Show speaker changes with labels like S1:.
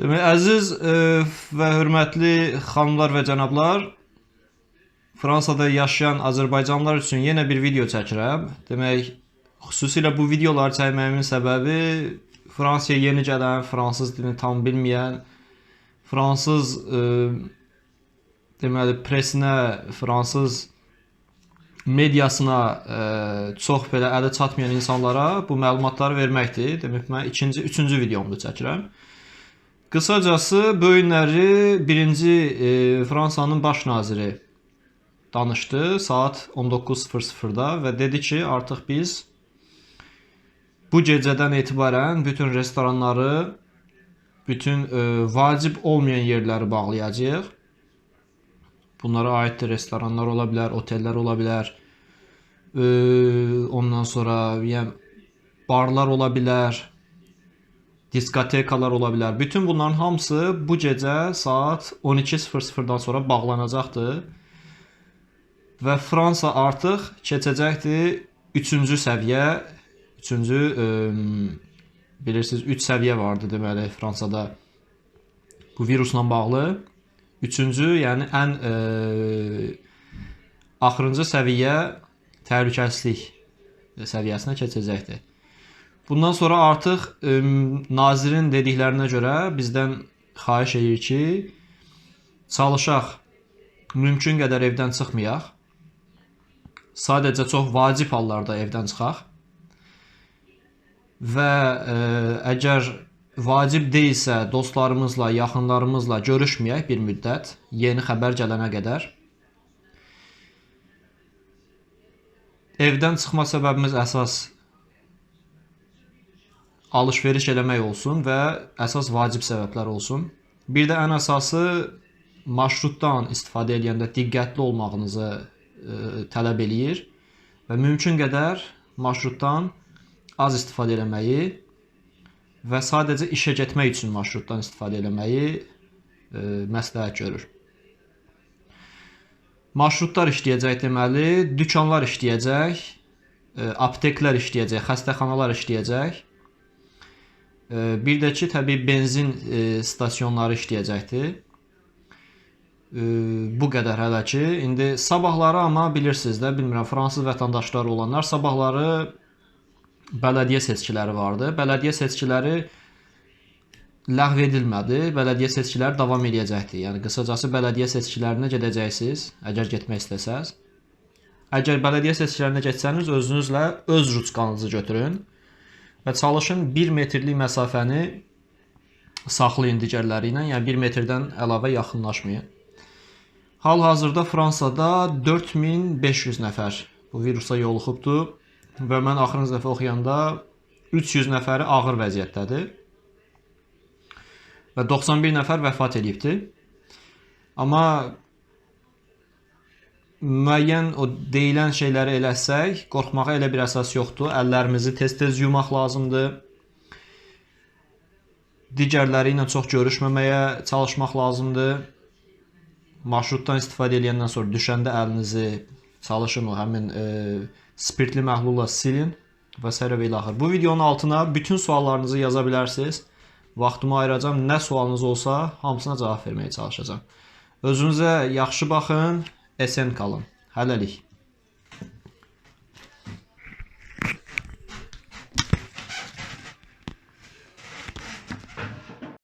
S1: Demək, əziz e, və hörmətli xanımlar və cənablar, Fransada yaşayan Azərbaycanlılar üçün yenə bir video çəkirəm. Demək, xüsusilə bu videoları çəkməyimin səbəbi Fransaya yeni gələn, fransız dilini tam bilməyən, fransız e, deməli presinə, fransız mediasına e, çox belə əli çatmayan insanlara bu məlumatları verməkdir. Demək, mən ikinci, üçüncü videomu çəkirəm. Qısacası bu birinci e, Fransanın baş naziri danışdı saat 19:00-da və dedi ki, artıq biz bu gecədən etibarən bütün restoranları, bütün e, vacib olmayan yerləri bağlayacağıq. Bunlara aid restoranlar ola bilər, otellər ola bilər. E, ondan sonra yəni barlar ola bilər, diskotekalar ola bilər. Bütün bunların hamısı bu gecə saat 12:00-dan sonra bağlanacaqdır. Və Fransa artıq keçəcəkdir 3-cü səviyyə, 3-cü bilirsiniz 3 səviyyə vardı deməli Fransada bu virusla bağlı. 3-cü, yəni ən ə, axırıncı səviyyə təhlükəsizlik səviyyəsinə keçəcəkdir. Bundan sonra artıq ə, nazirin dediklərinə görə bizdən xahiş edir ki, çalışaq mümkün qədər evdən çıxmayaq. Sadəcə çox vacib hallarda evdən çıxaq. Və ə, əgər vacib deyilsə, dostlarımızla, yaxınlarımızla görüşməyək bir müddət, yeni xəbər gələnə qədər. Evdən çıxma səbəbimiz əsas alış-veriş eləmək olsun və əsas vacib səbəblər olsun. Bir də ən əsası marşrutdan istifadə edəndə diqqətli olmağınızı ə, tələb eləyir və mümkün qədər marşrutdan az istifadə etməyi və sadəcə işə getmək üçün marşrutdan istifadə etməyi ə, məsləhət görür. Marşrutlar işləyəcək deməli, dükanlar işləyəcək, ə, apteklər işləyəcək, xəstəxanalar işləyəcək. Ə, Bir də ki, təbii benzin ə, stasionları işləyəcəkdir. Ə, Bu qədər hələ ki. İndi sabahları amma bilirsiniz də, bilmirəm, fransız vətəndaşları olanlar sabahları bələdiyyə seçkiləri vardı. Bələdiyyə seçkiləri ləğv edilmədi. Bələdiyyə seçkiləri davam edəcəkdir. Yəni qısacası bələdiyyə seçkilərinə gedəcəksiniz, əgər getmək istəsəz. Əgər bələdiyyə seçkilərinə getsəniz, özünüzlə öz ruçkanızı götürün və çalışın 1 metrlik məsafəni saxlayın digərləri ilə, yəni 1 metrdən əlavə yaxınlaşmayın. Hal-hazırda Fransada 4500 nəfər bu virusa yoluxubdu və mən axırıncı dəfə oxuyanda 300 nəfəri ağır vəziyyətdədir və 91 nəfər vəfat edibdi. Amma müəyyən o deyilən şeyləri eləsək, qorxmağa elə bir əsas yoxdur. Əllərimizi tez-tez yumaq lazımdır. Digərləri ilə çox görüşməməyə çalışmaq lazımdır. Marşrutdan istifadə edəndən sonra düşəndə əlinizi çalışın o həmin e, spirtli məhlulla silin və s. və ilaxır. Bu videonun altına bütün suallarınızı yaza bilərsiniz. Vaxtımı ayıracağam. Nə sualınız olsa, hamısına cavab verməyə çalışacağam. Özünüzə yaxşı baxın, esen qalın. Hələlik.